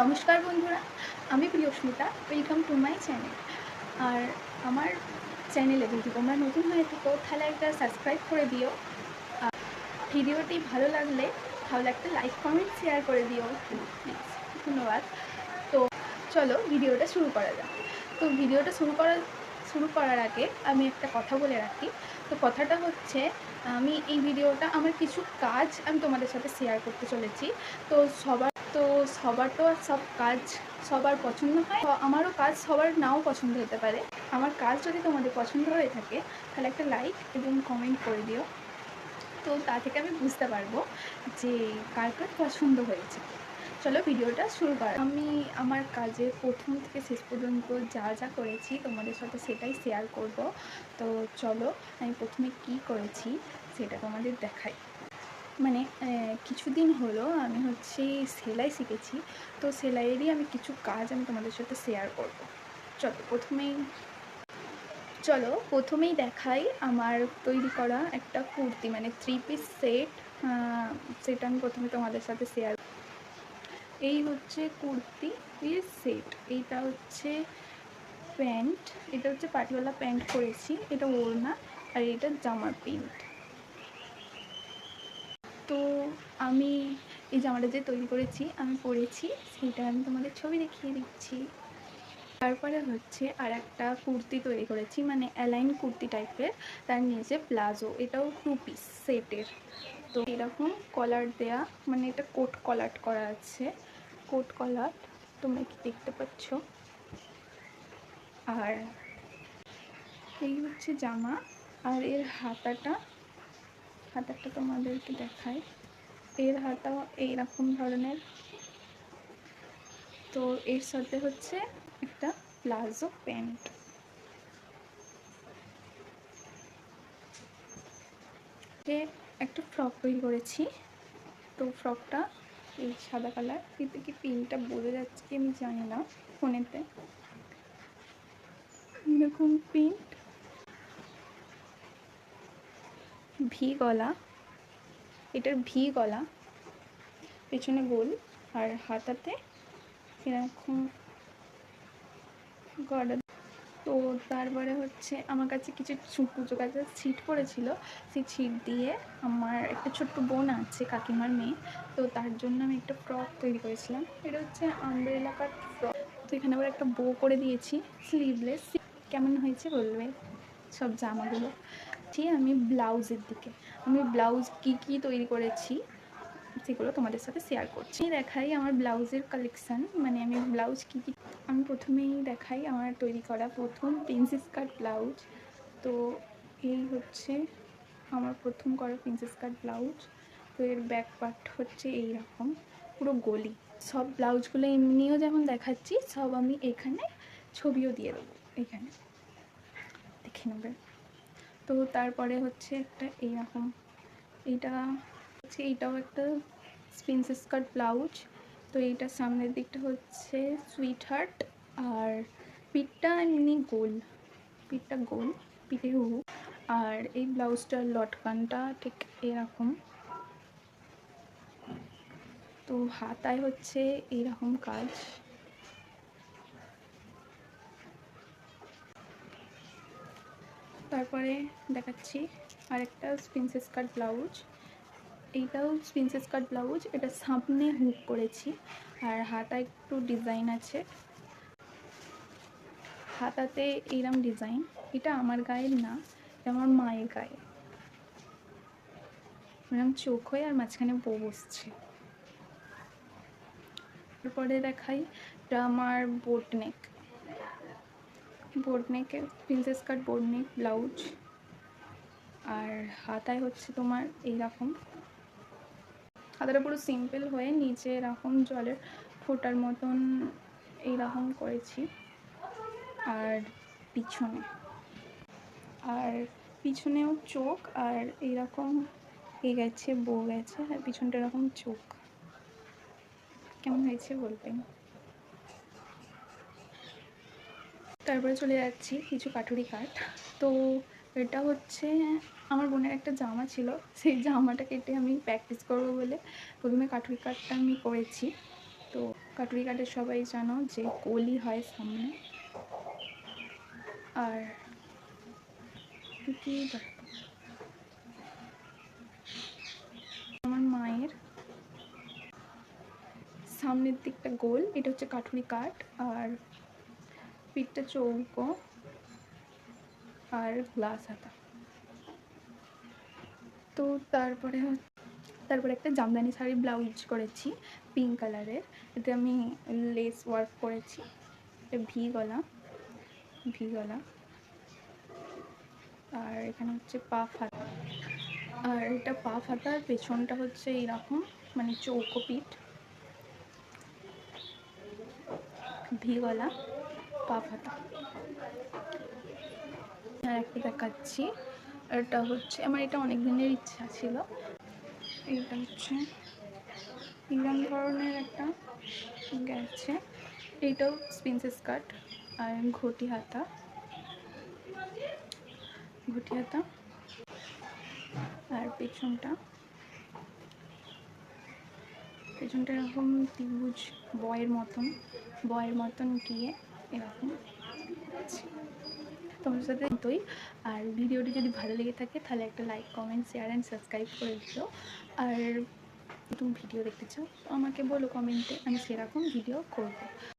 নমস্কার বন্ধুরা, আমি Priyasmita welcome to my channel আর আমার চ্যানেলে যদি তোমরা নতুন হয়ে থাকো, তাহলে একটা সাবস্ক্রাইব করে দিও। ভিডিওটি ভালো লাগলে, তাহলে একটা লাইক কমেন্ট শেয়ার করে দিও। ধন্যবাদ। তো চলো ভিডিওটা শুরু করা যাক। তো ভিডিওটা শুরু করা, শুরু করার আগে আমি একটা কথা বলে রাখি। তো কথাটা হচ্ছে, আমি এই ভিডিওটা, আমার কিছু কাজ আমি তোমাদের সাথে শেয়ার করতে চলেছি। তো সবার তো সবার তো আর সব কাজ সবার পছন্দ হয়। আমারও কাজ সবার নাও পছন্দ হতে পারে। আমার কাজ যদি তোমাদের পছন্দ হয়ে থাকে, তাহলে একটা লাইক এবং কমেন্ট করে দিও। তো তা থেকে আমি বুঝতে পারব যে কার কার পছন্দ হয়েছে। চলো ভিডিওটা শুরু করা আমি আমার কাজে প্রথম থেকে শেষ পর্যন্ত যা যা করেছি তোমাদের সাথে সেটাই শেয়ার করব। তো চলো আমি প্রথমে কি করেছি সেটা তোমাদের দেখাই। মানে কিছুদিন হলো আমি হচ্ছে সেলাই শিখেছি। তো সেলাইয়েরই আমি কিছু কাজ আমি তোমাদের সাথে শেয়ার করব। চলো, প্রথমেই চলো, প্রথমেই দেখাই আমার তৈরি করা একটা কুর্তি মানে থ্রি পিস সেট সেটা আমি প্রথমে তোমাদের সাথে শেয়ার এই হচ্ছে কুর্তি এর সেট এইটা হচ্ছে প্যান্ট, এটা হচ্ছে পাটিওয়ালা প্যান্ট করেছি এটা ওড়না আর এটা জামার প্রিন্ট। তো আমি এই জামাটা যে তৈরি করেছি, আমি পরেছি সেটা আমি তোমাদের ছবি দেখিয়ে দিচ্ছি। তারপরে হচ্ছে আর একটা কুর্তি তৈরি করেছি মানে অ্যালাইন কুর্তি টাইপের তার নিচে প্লাজো, এটাও টু পিস সেটের তো এরকম কলার দেয়া মানে এটা কোট কলার করা আছে কোট কলার তোমরা কি দেখতে পাচ্ছ? আর এই হচ্ছে জামা, আর এর হাতাটা হাতাটা তোমাদেরকে দেখায় এর হাতাও এইরকম ধরনের। তো এর সাথে হচ্ছে একটা প্লাজো প্যান্ট। একটা ফ্রক তৈরি করেছি। তো ফ্রকটা এই সাদা কালার। এতে কি পিনটা বোঝা যাচ্ছে কি আমি জানি না ফোনেতে। এরকম প্রিন্ট ভি গলা। এটার ভি গলা, পেছনে গোল, আর হাতাতে এরকম গড়া তো তারপরে হচ্ছে আমার কাছে কিছু পুজো কাজের ছিট পড়েছিল। সেই ছিট দিয়ে আমার একটা ছোট্ট বোন আছে, কাকিমার মেয়ে। তো তার জন্য আমি একটা ফ্রক তৈরি করেছিলাম। এটা হচ্ছে আমব্রেলা কাট ফ্রক তো এখানে আবার একটা বো করে দিয়েছি স্লিভলেস কেমন হয়েছে বলবে? সব জামাগুলো। ঠিক আমি ব্লাউজের দিকে, আমি ব্লাউজ কি কি তৈরি করেছি সেগুলো তোমাদের সাথে শেয়ার করছি। দেখাই আমার ব্লাউজের কালেকশান মানে আমি ব্লাউজ কি কি, আমি প্রথমেই দেখাই আমার তৈরি করা প্রথম প্রিন্সেস কাট ব্লাউজ। তো এই হচ্ছে আমার প্রথম করা প্রিন্সেস কাট ব্লাউজ। তো এর ব্যাক পার্ট হচ্ছে এই রকম পুরো গলি। সব ব্লাউজগুলো এমনিও যেমন দেখাচ্ছি, সব আমি এখানে ছবিও দিয়ে দেবো, এখানে। দেখে নেবে। তো তারপরে হচ্ছে একটা এইরকম। এটা হচ্ছে, এইটাও একটা প্রিন্সেস স্কার্ট ব্লাউজ তো এইটার সামনের দিকটা হচ্ছে সুইট হার্ট আর পিঠটা এমনি গোল। পিঠটা গোল, পিঠে হু আর এই ব্লাউজটার লটকানটা ঠিক এরকম। তো হাতায় হচ্ছে এইরকম কাজ। তারপরে দেখাচ্ছি আরেকটা প্রিন্সেস কাট ব্লাউজ এইটাও প্রিন্সেস কাট ব্লাউজ এটা সামনে হুক করেছি আর হাতা একটু ডিজাইন আছে। হাতাতে এইরকম ডিজাইন এটা আমার গায়ের না, এটা আমার মায়ের গায়ে। এরকম চোখ হয়ে আর মাঝখানে বউ বসছে। তারপরে দেখাই এটা আমার বোট নেক বোট নেকে princess cut boat neck blouse আর হাতায় হচ্ছে তোমার এইরকম। হাতাটা পুরো সিম্পল হয়ে নিচে এরকম জলের ফোটার মতন এইরকম করেছি। আর পিছনে, আর পিছনেও চোখ আর এইরকম এ গেছে বউ গেছে আর পিছনটা এরকম চোখ। কেমন হয়েছে বলবেন? তারপরে চলে যাচ্ছি কিছু কাঠুরি কাঠ তো এটা হচ্ছে আমার বোনের একটা জামা ছিল। সেই জামাটা কেটে আমি প্র্যাকটিস করব বলে প্রথমে কাঠুরি কাঠটা আমি করেছি। তো কাটুরি কাটে সবাই জানো যে কলি হয় সামনে। আর আমার মায়ের সামনের দিকটা গোল, এটা হচ্ছে কাঠুরি কাঠ আর পিঠটা চৌকো আর গ্লাস হাতা। তো তারপরে তারপরে একটা জামদানি শাড়ি ব্লাউজ করেছি পিঙ্ক কালারের এতে আমি লেস ওয়ার্ক করেছি, এটা ভি গলা ভি গলা। আর এখানে হচ্ছে পা ফাতা আর এটা পা ফাতার পেছনটা হচ্ছে এইরকম মানে চৌকো পিঠ, ভি গলা। পা ফাতা আর একটা দেখাচ্ছি। এটা হচ্ছে, আমার এটা অনেক দিনের ইচ্ছা ছিল। এটা হচ্ছে ইরান ধরনের একটা গেছে। এইটাও প্রিন্সেস কাট আর ঘটি হাতা। ঘটি হাতা। আর পেছনটা। পেছনটা এরকম ত্রিভুজ, বয়ের মতন। বয়ের মতন গিয়ে এরকম। তোমার সাথে তোই আর ভিডিওটি যদি ভালো লেগে থাকে, তাহলে একটা like comment share and subscribe করে দিও। আর তুমি ভিডিও দেখতে চাও, আমাকে বলো কমেন্টে আমি সেরকম ভিডিও করব।